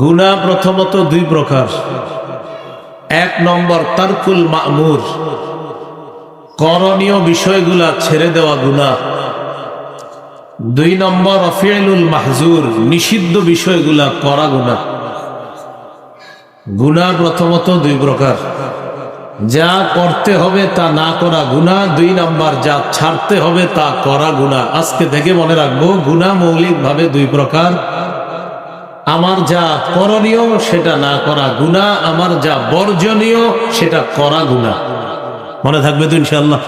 গুণা প্রথমত দুই প্রকার। এক নম্বর তারকুল মামুর। করণীয় বিষয়গুলা ছেড়ে দেওয়া গুণা। দুই নম্বর অফিয়ালুল মাহজুর, নিষিদ্ধ বিষয়গুলা করা গুণা। গুণা প্রথমত দুই প্রকার। যা করতে হবে তা না করা গুণা। দুই নাম্বার, যা ছাড়তে হবে তা করা গুণা। আজকে থেকে মনে রাখব, গুণা মৌলিকভাবে দুই প্রকার। আমার যা করণীয়, সেটা না করা গুণা আমার যা বর্জনীয়, সেটা করা গুণা মনে থাকবে তো ইনশাল্লাহ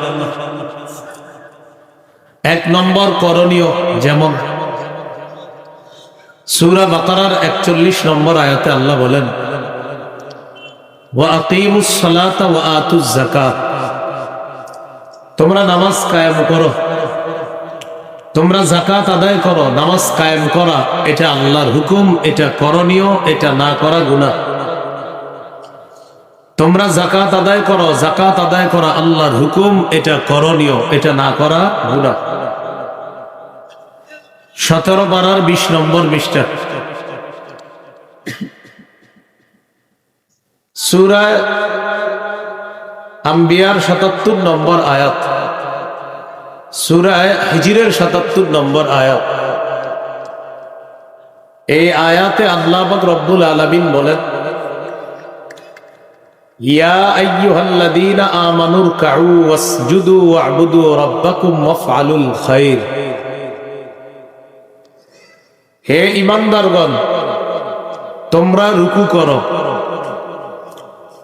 এক নম্বর করণীয় যেমন সুরা বাকারার একচল্লিশ নম্বর আয়াতে আল্লাহ বলেন তোমরা নামাজ কায়েম করো। তোমরা জাকাত আদায় করো, নামাজ কায়েম করা, এটা আল্লাহর হুকুম, এটা করণীয়, এটা না করা গুণা তোমরা জাকাত আদায় করো জাকাত আদায় করা আল্লাহর হুকুম, এটা করণীয়, এটা না করা গুণা সতেরো বারার বিশ নম্বর বিশটা সুরায় আম্বিয়ার সাতাত্তর নম্বর আয়াত। সুরায় হিজিরের সাতাত্তর নম্বর আয়াত। এই আয়াতে আল্লাহ রব্বুল আলমিন বলেন হে ইমানদারগণ তোমরা রুকু করো,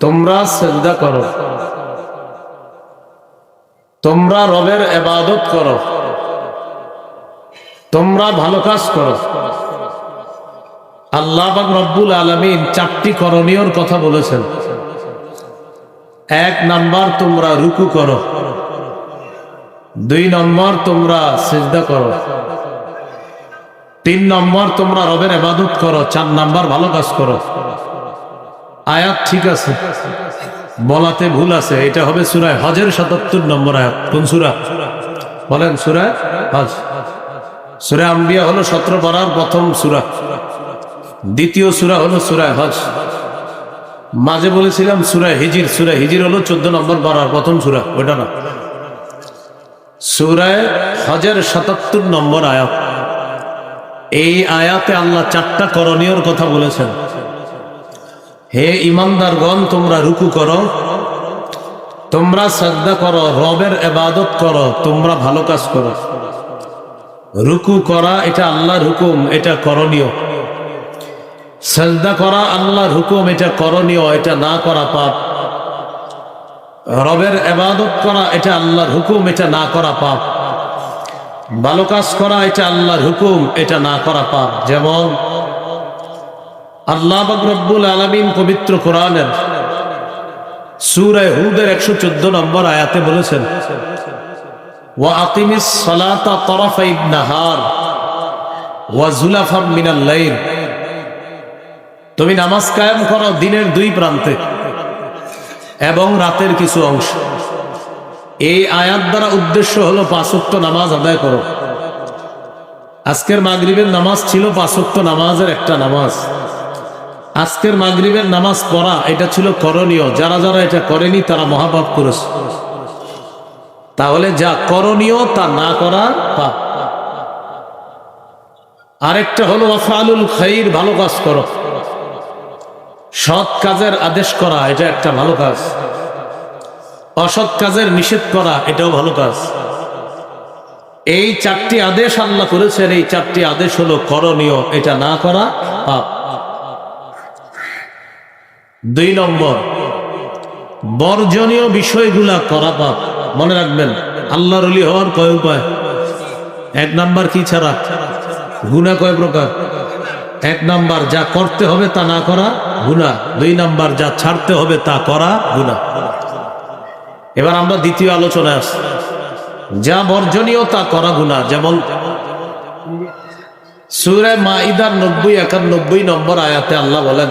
তোমরা সেজদা করো। তোমরা রবের এবাদত করো। তোমরা ভালো কাজ করো। আল্লাহ রব্বুল আলমিন চারটি করণীয়র কথা বলেছেন। এক নাম্বার, তোমরা রুকু করো। দুই নম্বর, তোমরা সেজদা করো। তিন নম্বর, তোমরা রবের এবাদত করো। চার নাম্বার, ভালো কাজ করো। আয়াত ঠিক আছে। বলাতে ভুল আছে। এটা হবে সুরায় হজের সাতাত্তর নম্বর আয়াত। কোন সুরা? বলেন, সুরায় হজ। সুরা আম্বিয়া হলো সতেরো পাড়ার প্রথম সুরা। দ্বিতীয় সুরা হলো সুরায় হজ। মাঝে বলেছিলাম সুরায় হিজির। সুরায় হিজির হলো চোদ্দ নম্বর পাড়ার প্রথম সুরা। ওটা না। সুরায় হজের সাতাত্তর নম্বর আয়াত। এই আয়াতে আল্লাহ চারটা করণীয়র কথা বলেছেন। হে ইমানদারগণ, তোমরা রুকু করো। তোমরা শ্রদ্ধা করো, রবের এবাদত করো, তোমরা ভালো কাজ করো। রুকু করা, এটা আল্লাহর হুকুম, এটা করণীয়। শ্রদ্ধা করা আল্লাহর হুকুম, এটা করণীয়, এটা না করা পাপ। রবের এবাদত করা, এটা আল্লাহর হুকুম, এটা না করা পাপ। ভালো কাজ করা, এটা আল্লাহর হুকুম, এটা না করা পাপ। যেমন আল্লাহ রব্বুল আলমিন পবিত্র কোরআনের সুরায় হুদের একশো চোদ্দ নম্বর আয়াতে বলেছেন তুমি নামাজ কায়েম করো দিনের দুই প্রান্তে এবং রাতের কিছু অংশ। এই আয়াত দ্বারা উদ্দেশ্য হলো পাঁচক্ত নামাজ আদায় করো। আজকের মাগরিবের নামাজ ছিল পাঁচক্ত নামাজের একটা নামাজ। আজকের মাগরিবের নামাজ পড়া, এটা ছিল করণীয়। যারা যারা এটা করেনি, তারা মহাপাপ করেছে। তাহলে যা করণীয়, তা না করা পাপ। আরেকটা হলো আফালুল খাইর, ভালো কাজ করো। সৎ কাজের আদেশ করা, এটা একটা ভালো কাজ। অসৎ কাজের নিষেধ করা, এটাও ভালো কাজ। এই চারটি আদেশ আল্লাহ করেছেন, এই চারটি আদেশ হলো করণীয়, এটা না করা পাপ। দুই নম্বর, বর্জনীয় বিষয়গুলা করা পাপ মনে রাখবেন, আল্লাহর অলি হওয়ার কয় উপায়? এক নাম্বার কি ছাড়া? গুণা কয় প্রকার? এক নাম্বার, যা করতে হবে তা না করা গুণা দুই নাম্বার, যা ছাড়তে হবে তা করা গুণা এবার আমরা দ্বিতীয় আলোচনায় আস। যা বর্জনীয় তা করা গুণা যেমন সুরে মাইদার নব্বই একানব্বই নম্বর আয়াতে আল্লাহ বলেন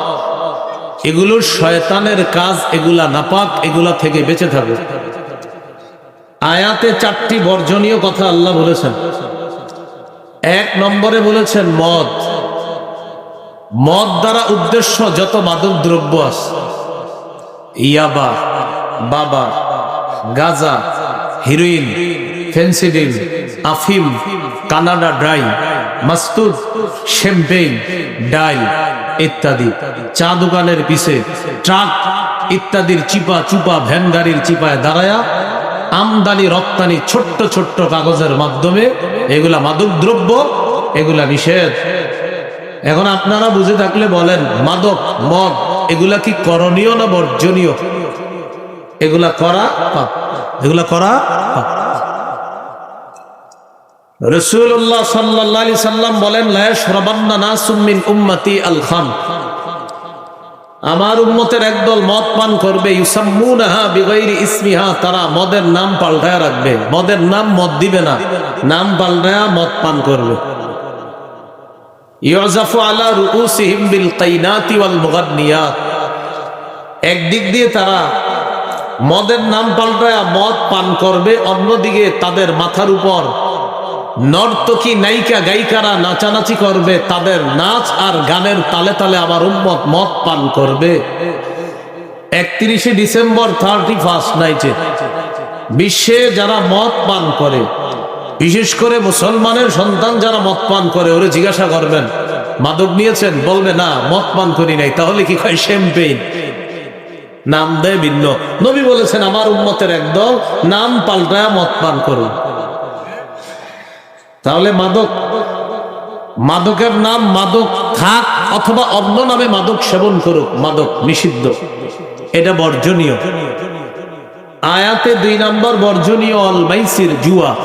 এগুলো শয়তানের কাজ, এগুলা নাপাক, এগুলা থেকে বেঁচে থাকো। আয়াতে চারটি বর্জনীয় কথা আল্লাহ বলেছেন। এক নম্বরে বলেছেন মদ। মদ দ্বারা উদ্দেশ্য যত মাদক দ্রব্য আছে, ইয়াবা, বাবা, গাজা, হিরোইন, ফেন্সিডিল, আফিম, কানাডা ড্রাই মাস্তুদ, শ্যাম্পেইন, ডাইল ইত্যাদি। চা দোকানের পিছে ট্রাক ইত্যাদির চিপা চুপা ভ্যান গাড়ির চিপায় দাঁড়ায়া আমদানি রপ্তানি ছোট্ট ছোট্ট কাগজের মাধ্যমে এগুলা মাদক দ্রব্য, এগুলা নিষেধ। এখন আপনারা বুঝে থাকলে বলেন, মাদক, মদ, এগুলা কি করণীয় না বর্জনীয়? এগুলা করা এগুলা করা রসুল্লাহ সাল্লাহ সাল্লাম বলেন উম্মতি আল খাম আমার উম্মতের একদল মদ পান করবে তারা মদের নাম পাল্টায় রাখবে। মদের নাম মদ দিবে না, নাম পাল্টায়া মদ পান করবে। আলা একদিক দিয়ে তারা মদের নাম পাল্টায়া মদ পান করবে, অন্যদিকে তাদের মাথার উপর নর্তকী নায়িকা, গায়িকারা নাচানাচি করবে, তাদের নাচ আর গানের তালে তালে আমার উম্মত মদ পান করবে। একত্রিশে ডিসেম্বর থার্টি ফার্স্ট নাইটে বিশ্বে যারা মদ পান করে, বিশেষ করে মুসলমানের সন্তান যারা মদ পান করে, ওরে জিজ্ঞাসা করবেন, মাদক নিয়েছেন? বলবে, না, মদ পান করি নাই, তাহলে কি হয় শ্যাম্পেইন নাম দেয় ভিন্ন। নবী বলেছেন, আমার উম্মতের একদল নাম পাল্টায় মদ পান করুন তাহলে মাদক, মাদকের নাম মাদক থাক অথবা অন্য নামে মাদক সেবন করুক, মাদক নিষিদ্ধ। এটা বর্জনীয়। আয়াতে দুই নম্বর বর্জনীয় অলমাইসির জুয়া।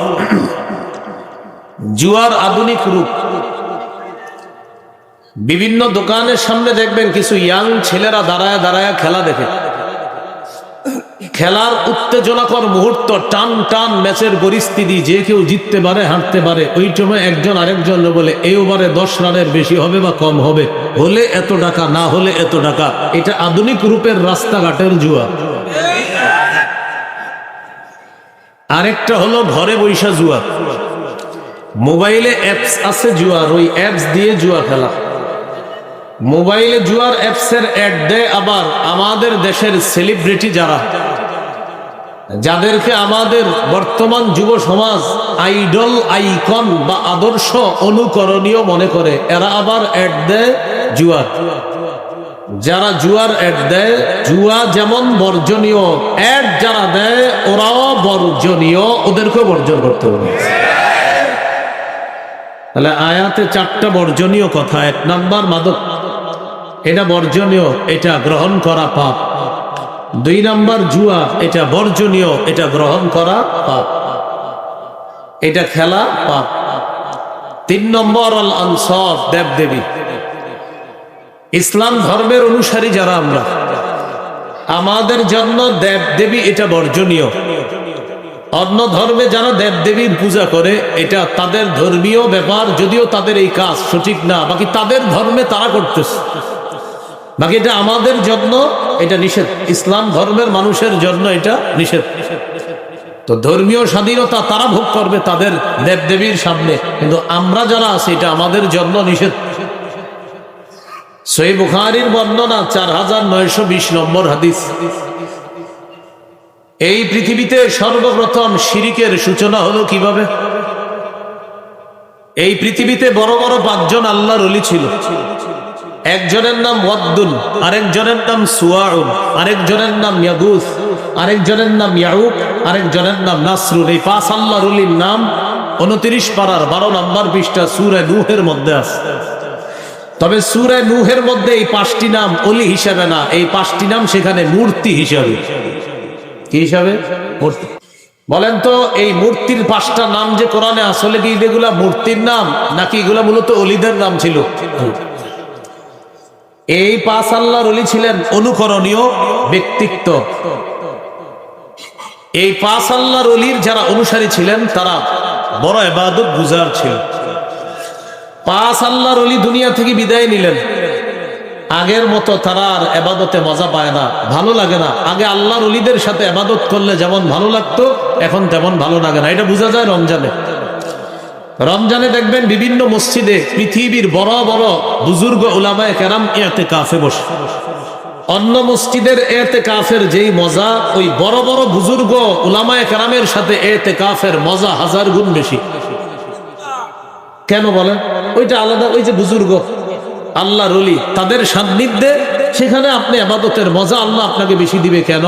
জুয়ার আধুনিক রূপ। বিভিন্ন দোকানের সামনে দেখবেন কিছু ইয়াং ছেলেরা দাঁড়ায় দাঁড়ায় খেলা দেখে। খেলার উত্তেজনাকর মুহূর্ত, টান টান ম্যাচের পরিস্থিতি, যে কেউ জিততে পারে, হারতে পারে, ওই সময় একজন আরেকজন বলে, এই ওভারে দশ রানের বেশি হবে বা কম হবে? হলে এত টাকা, না হলে এত টাকা? এটা আধুনিক রূপের রাস্তাঘাটের জুয়া। আরেকটা হলো ঘরে বৈশা জুয়া। মোবাইলে অ্যাপস আছে জুয়ার, ওই অ্যাপস দিয়ে জুয়া খেলা। মোবাইলে জুয়ার অ্যাপসের অ্যাড দেয় আবার আমাদের দেশের সেলিব্রিটি যারা। যাদেরকে আমাদের বর্তমান যুব সমাজ আইডল, আইকন বা আদর্শ অনুকরণীয় মনে করে, এরা আবার অ্যাড দেয় জুয়ার যারা জুয়ার অ্যাড দেয়, জুয়া যেমন বর্জনীয়, অ্যাড যারা দেয়, ওরাও বর্জনীয়, ওদেরকেও বর্জন করতে হবে। তাহলে আয়াতে চারটা বর্জনীয় কথা, এক নাম্বার মাদক। এটা বর্জনীয়, এটা গ্রহণ করা পাপ। দুই নাম্বার জুয়া, এটা বর্জনীয়, এটা গ্রহণ করা পাপ। এটা খেলা পাপ। তিন নম্বর অল আনসর দেব দেবী ইসলাম ধর্মের অনুসারী যারা আমরা, আমাদের জন্য দেব দেবী এটা বর্জনীয়। অন্য ধর্মে যারা দেব দেবীর পূজা করে, এটা তাদের ধর্মীয় ব্যাপার, যদিও তাদের এই কাজ সঠিক না, বাকি তাদের ধর্মে তারা করতেছে। বাকি এটা আমাদের জন্য, এটা নিষেধ। ইসলাম ধর্মের মানুষের জন্য এটা নিষেধ। তো ধর্মীয় স্বাধীনতা তারা ভোগ করবে তাদের দেব দেবীর সামনে। কিন্তু আমরা যারা আছি, এটা আমাদের জন্য নিষেধ। সই বুখারির বর্ণনা চার হাজার নয়শো বিশ নম্বর হাদিস। এই পৃথিবীতে সর্বপ্রথম শিরিকের সূচনা হলো কীভাবে? এই পৃথিবীতে বড় বড় পাঁচজন আল্লাহর অলি ছিল। একজনের নাম ওয়াদ্দুন, আরেকজনের নাম সুয়াউন, আরেকজনের নাম ইয়াগুস, আরেকজনের নাম ইয়াউক আরেকজনের নাম নাসরুল। এই পাঁচ আল্লাহর অলির নাম উনত্রিশ পাড়ার বারো নম্বর পৃষ্ঠা সুরে নূহের মধ্যে আছে। তবে সুরে নূহের মধ্যে এই পাঁচটি নাম অলি হিসাবে না, এই পাঁচটি নাম সেখানে মূর্তি হিসাবে। কি হিসাবে? মূর্তি। বলেন তো, এই মূর্তির পাঁচটা নাম যে কোরআনে আসলে কি এগুলা মূর্তির নাম, নাকি এগুলা মূলত অলিদের নাম ছিল? এই পাঁচ আল্লাহর অলি ছিলেন অনুকরণীয় ব্যক্তিত্ব। এই পাঁচ আল্লাহর অলির যারা অনুসারী ছিলেন, তারা বড় এবাদত গুজার ছিল। পাঁচ আল্লাহর অলি দুনিয়া থেকে বিদায় নিলেন। আগের মতো তারা আর এবাদতে মজা পায় না, ভালো লাগে না। আগে আল্লাহর অলিদের সাথে এবাদত করলে যেমন ভালো লাগতো, এখন তেমন ভালো লাগে না। এটা বোঝা যায় রমজানে। রমজানে দেখবেন বিভিন্ন মসজিদে পৃথিবীর বড় বড় বুজুর্গ ওলামায় কেরাম এতে কাফে বসে। অন্য মসজিদের এতে কাফের যেই মজা, ওই বড় বড় বুজুর্গ ওলামায় কেরামের সাথে এতে কাফের মজা হাজার গুণ বেশি। কেন বলেন? ওইটা আলাদা, ওই যে বুজুর্গ। আল্লাহ রলি তাদের সান্নিধ্যে, সেখানে আপনি আবাদতের মজা আল্লাহ আপনাকে বেশি দিবে কেন?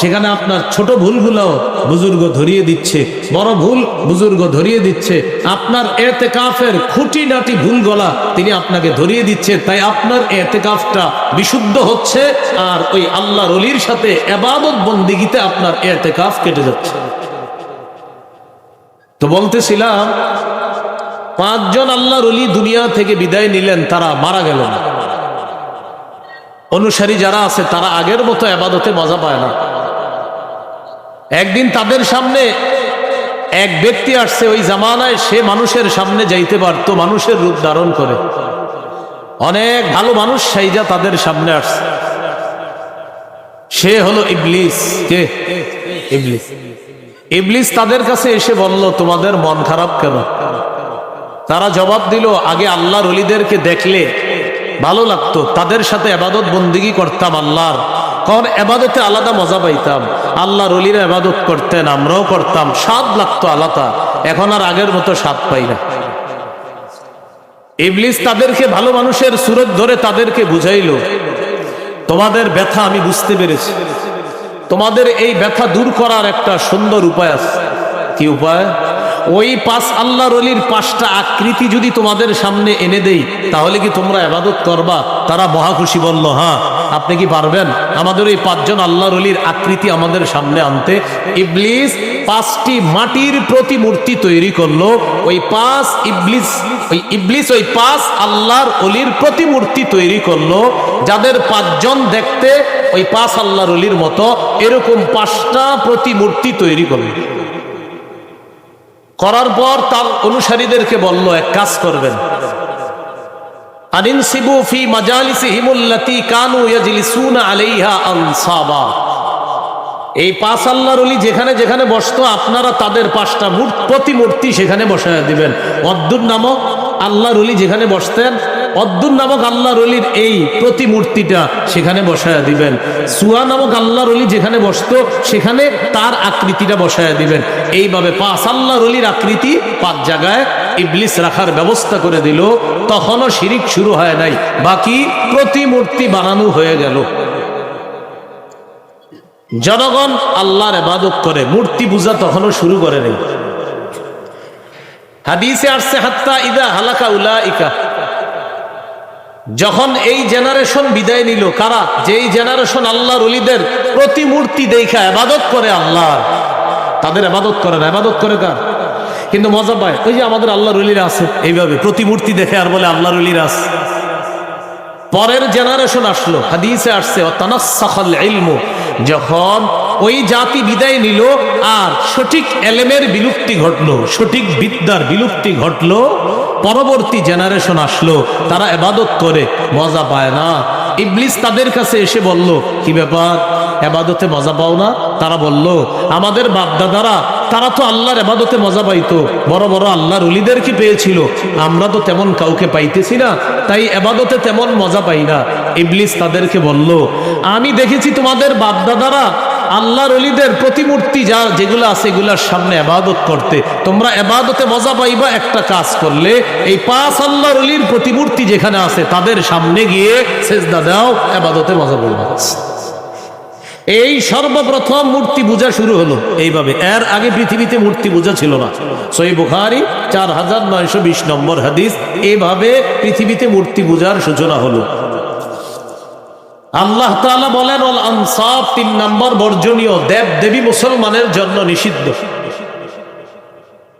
সেখানে আপনার ছোট ভুলগুলো বুজুর্গ ধরিয়ে দিচ্ছে, বড় ভুল বুজুর্গ ধরিয়ে দিচ্ছে, আপনার এতে কাফের খুঁটি নাটি ভুল গলা তিনি আপনাকে ধরিয়ে দিচ্ছে, তাই আপনার এতে কাফটা বিশুদ্ধ হচ্ছে আর ওই আল্লাহ রলির সাথে এবাদত বন্দিগিতে আপনার এতে কাফ কেটে যাচ্ছে। তো বলতেছিলাম পাঁচজন আল্লাহর অলি দুনিয়া থেকে বিদায় নিলেন, তারা মারা গেলেন অনুসারী যারা আছে, তারা আগের মতো আবাদতে মজা পায় না। একদিন তাদের সামনে এক ব্যক্তি আসছে, ওই জামানায় সে মানুষের সামনে যাইতে পারত, মানুষের রূপ ধারণ করে। অনেক ভালো মানুষ সাইজা তাদের সামনে আসছে। সে হলো ইবলিস। কে? ইবলিস। ইবলিস তাদের কাছে এসে বলল, তোমাদের মন খারাপ কেন? তারা জবাব দিল, আগে আল্লাহর অলিদেরকে দেখলে ভালো লাগতো। তাদের সাথে আবাদত বন্দিগি করতাম আল্লাহর। কারণ এবাদতে আলাদা মজা পাইতাম। আল্লাহর অলিরা আবাদত করতেন, আমরাও করতাম। স্বাদ লাগতো আলাদা। এখন আর আগের মতো স্বাদ পাই না। ইবলিস তাদেরকে, ভালো মানুষের সুরত ধরে তাদেরকে বুঝাইল, তোমাদের ব্যথা আমি বুঝতে পেরেছি। তোমাদের এই ব্যথা দূর করার একটা সুন্দর উপায় আছে। কি উপায়? ওই পাঁচ আল্লাহর অলির পাঁচটা আকৃতি যদি তোমাদের সামনে এনে দেই, তাহলে কি তোমরা আবাদত করবা? তারা মহাখুশি বলল হ্যাঁ আপনি কি পারবেন? আমাদের ওই পাঁচজন আল্লাহর অলির আকৃতি আমাদের সামনে আনতে। ইবলিস পাঁচটি মাটির প্রতিমূর্তি তৈরি করল। ওই পাঁচ ইবলিস, ওই ইবলিস ওই পাঁচ আল্লাহর অলির প্রতিমূর্তি তৈরি করল। যাদের পাঁচজন দেখতে ওই পাঁচ আল্লাহর অলির মতো, এরকম পাঁচটা প্রতিমূর্তি তৈরি করল। করার পর তার অনুসারীদেরকে বলল, এক কাজ করবেন। আনিনসিবু ফি মাজালিসিহিমুল্লাতি কানু ইয়াজলিসুনা আলাইহা আনসাবা। এই পাঁচ আল্লাহর অলি যেখানে যেখানে বসতো, আপনারা তাদের পাঁচটা মূর্ত, প্রতিমূর্তি সেখানে বসায় দিবেন। অদ্দুর নামক আল্লাহর অলি যেখানে বসতেন অদ্দুর নামক আল্লাহর অলির এই প্রতিমূর্তিটা সেখানে বসায় দিবেন। সুয়া নামক আল্লাহর অলি যেখানে বসতো, সেখানে তার আকৃতিটা বসায় দিবেন। এইভাবে পাঁচ আল্লাহর অলির আকৃতি পাঁচ জায়গায় ইবলিস রাখার ব্যবস্থা করে দিল। তখনও শিরিক শুরু হয় নাই। বাকি প্রতিমূর্তি বানানো হয়ে গেল। জনগণ আল্লাহর এবাদত করে, মূর্তি পূজা তখনও শুরু করে নেই। হাদিসে আসছে, হাত্তা ইদা হালাকা উলা ইকা যখন এই জেনারেশন বিদায় নিল, কারা? যেই জেনারেশন আল্লাহর অলিদের প্রতিমূর্তি দেখা আবাদত করে আল্লাহ তাদের আবাদত করে না, আবাদত করে কার? কিন্তু মজা পায়, ওই যে আমাদের আল্লাহর অলিরা আছে, এইভাবে প্রতিমূর্তি দেখে আর বলে আল্লাহর অলিরা আছে। পরের জেনারেশন আসলো, হাদিসে আসছে যখন ওই জাতি বিদায় নিল, আর সঠিক এলেমের বিলুপ্তি ঘটলো, সঠিক বিদ্যার বিলুপ্তি ঘটলো পরবর্তী জেনারেশন আসলো, তারা এবাদত করে, মজা পায় না। ইবলিস তাদের কাছে এসে বলল, কি ব্যাপার? এবাদতে মজা পাও না? তারা বলল, আমাদের বাপদাদারা, তারা তো আল্লাহর এবাদতে মজা পাইতো। বড় বড় আল্লাহর অলিদের কি পেয়েছিল? আমরা তো তেমন কাউকে পাইতেছি না, তাই এবাদতে তেমন মজা পাই না। ইবলিস তাদেরকে বলল, আমি দেখেছি তোমাদের বাপদাদারা আল্লাহর অলিদের প্রতিমূর্তি যা যেগুলো আছে, এগুলার সামনে আবাদত করতে। তোমরা আবাদতে মজা পাইবা একটা কাজ করলে, এই পাঁচ আল্লাহর অলির প্রতিমূর্তি যেখানে আছে, তাদের সামনে গিয়ে সেজদা দাও, আবাদতে মজা পড়বা এই সর্বপ্রথম মূর্তি পূজা শুরু হলো এইভাবে। এর আগে পৃথিবীতে মূর্তি পূজা ছিল না। সই বুখারি, চার হাজার নয়শো বিশ নম্বর হাদিস এইভাবে পৃথিবীতে মূর্তি পূজার সূচনা হলো। আল্লাহ তাআলা বলেন অল আনসাব তিন নম্বর বর্জনীয় দেব দেবী মুসলমানের জন্য নিষিদ্ধ।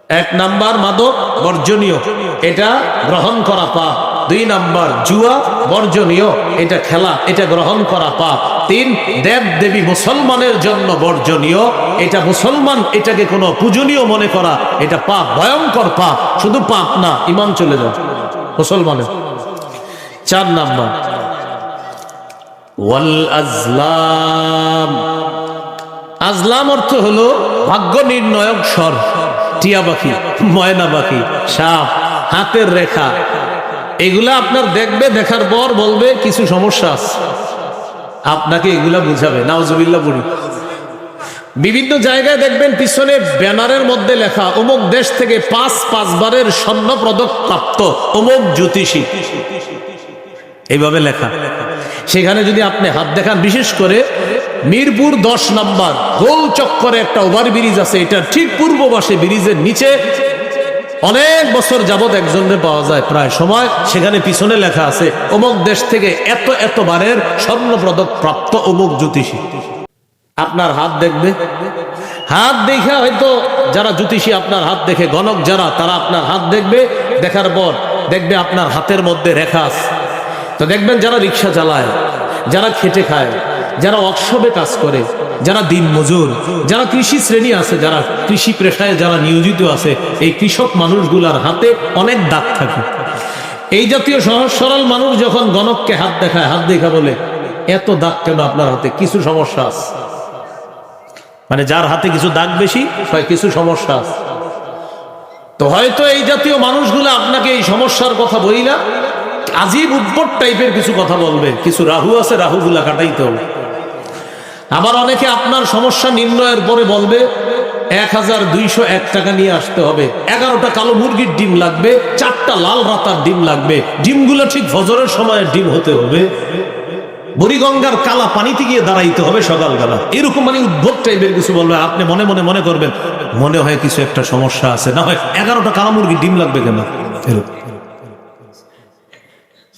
এক নাম্বার মাদক বর্জনীয়, এটা গ্রহণ করা পাপ। দুই নাম্বার জুয়া বর্জনীয়, এটা খেলা, এটা গ্রহণ করা পাপ। তিন দেব দেবী মুসলমানের জন্য বর্জনীয়, এটা মুসলমান এটাকে কোনো পূজনীয় মনে করা, এটা পাপ, ভয়ঙ্কর পাপ। শুধু পাপ না ইমান চলে যায় মুসলমানের। চার নাম্বার ওয়াল আজলাম আজলাম অর্থ হলো ভাগ্য নির্ণয়ক স্বর টিয়া পাখি ময়না পাখি সাপ, হাতের রেখা। এগুলা আপনার দেখবে, দেখার পর বলবে, কিছু সমস্যা আছে। আপনাকে এগুলা বুঝাবে নাওজুবিল্লা পড়ি। বিভিন্ন জায়গায় দেখবেন, পিছনে ব্যানারের মধ্যে লেখা, অমুক দেশ থেকে পাঁচ পাঁচবারের স্বর্ণ প্রাপ্ত অমুক জ্যোতিষী। এইভাবে লেখা। সেখানে যদি আপনি হাত দেখান, বিশেষ করে মিরপুর দশ নাম্বার, গোল চক্করে একটা ওভার ব্রিজ আছে, এটা ঠিক পূর্ব পাশে ব্রিজের নিচে। অনেক বছর যাবত একজনকে পাওয়া যায়, প্রায় সময়। সেখানে পিছনে লেখা আছে, অমুক দেশ থেকে এত এত বারের স্বর্ণ পদক প্রাপ্ত অমুক জ্যোতিষী। আপনার হাত দেখবে। হাত দেখে হয়তো যারা জ্যোতিষী, আপনার হাত দেখে গণক যারা, তারা আপনার হাত দেখবে। দেখার পর দেখবে আপনার হাতের মধ্যে রেখা আছে। তো দেখবেন যারা রিক্সা চালায়, যারা খেটে খায়, যারা অক্ষবে কাজ করে, যারা দিন মজুর, যারা কৃষি শ্রেণি আছে, যারা কৃষি পেশায় যারা নিয়োজিত আছে, এই কৃষক মানুষগুলার হাতে অনেক দাগ থাকে। এই জাতীয় সহজ সরল মানুষ যখন গণককে হাত দেখায়, হাত দেখা বলে, এত দাগ কেন আপনার হাতে? কিছু সমস্যা আছে? মানে যার হাতে কিছু দাগ বেশি, হয় কিছু সমস্যা আছে। তো হয়তো এই জাতীয় মানুষগুলো আপনাকে এই সমস্যার কথা বলি না আজীব উদ্ভট টাইপের কিছু কথা বলবে। কিছু রাহু আছে, রাহুগুলা কাটাইতে হবে। আবার অনেকে আপনার সমস্যা নির্ণয়ের পরে বলবে, এক হাজার দুইশো এক টাকা নিয়ে আসতে হবে। এগারোটা কালো মুরগির ডিম লাগবে, চারটা লাল রাতার ডিম লাগবে। ডিমগুলো ঠিক ফজরের সময় ডিম হতে হবে। বুড়িগঙ্গার কালা পানিতে গিয়ে দাঁড়াইতে হবে সকালবেলা। এরকম মানে উদ্ভব টাইপের কিছু বলবে। আপনি মনে মনে মনে করবেন, মনে হয় কিছু একটা সমস্যা আছে। না হয়, এগারোটা কালা মুরগির ডিম লাগবে কেন? এরকম।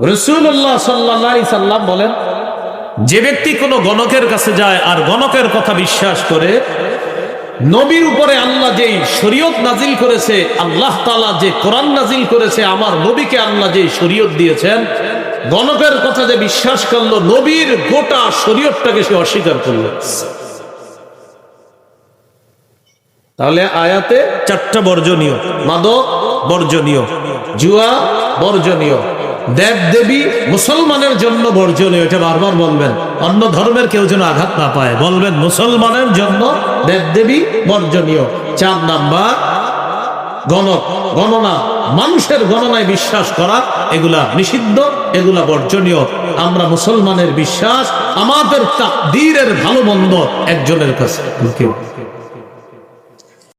রসুল্লাহ সাল্লাহ সাল্লাম বলেন যে ব্যক্তি কোনো গণকের কাছে যায় আর গণকের কথা বিশ্বাস করে নবীর উপরে আল্লাহ যেই শরীয়ত নাজিল করেছে আল্লাহ তালা যে কোরআন নাজিল করেছে আমার নবীকে আল্লাহ যে শরীয়ত দিয়েছেন গণকের কথা যে বিশ্বাস করল নবীর গোটা শরীয়তটাকে সে অস্বীকার করল। তাহলে আয়াতে চারটা বর্জনীয়। মাদক বর্জনীয় জুয়া বর্জনীয়। দেব দেবী মুসলমানের জন্য বর্জনীয়, এটা বারবার বলবেন। অন্য ধর্মের কেউ যেন আঘাত না পায়। বলবেন, মুসলমানের জন্য দেব দেবী বর্জনীয়। চার নাম্বার গণক গণনা। মানুষের গণনায় বিশ্বাস করা, এগুলা নিষিদ্ধ, এগুলা বর্জনীয়। আমরা মুসলমানের বিশ্বাস, আমাদের তাকদীরের ভালো মন্দ একজনের কাছে।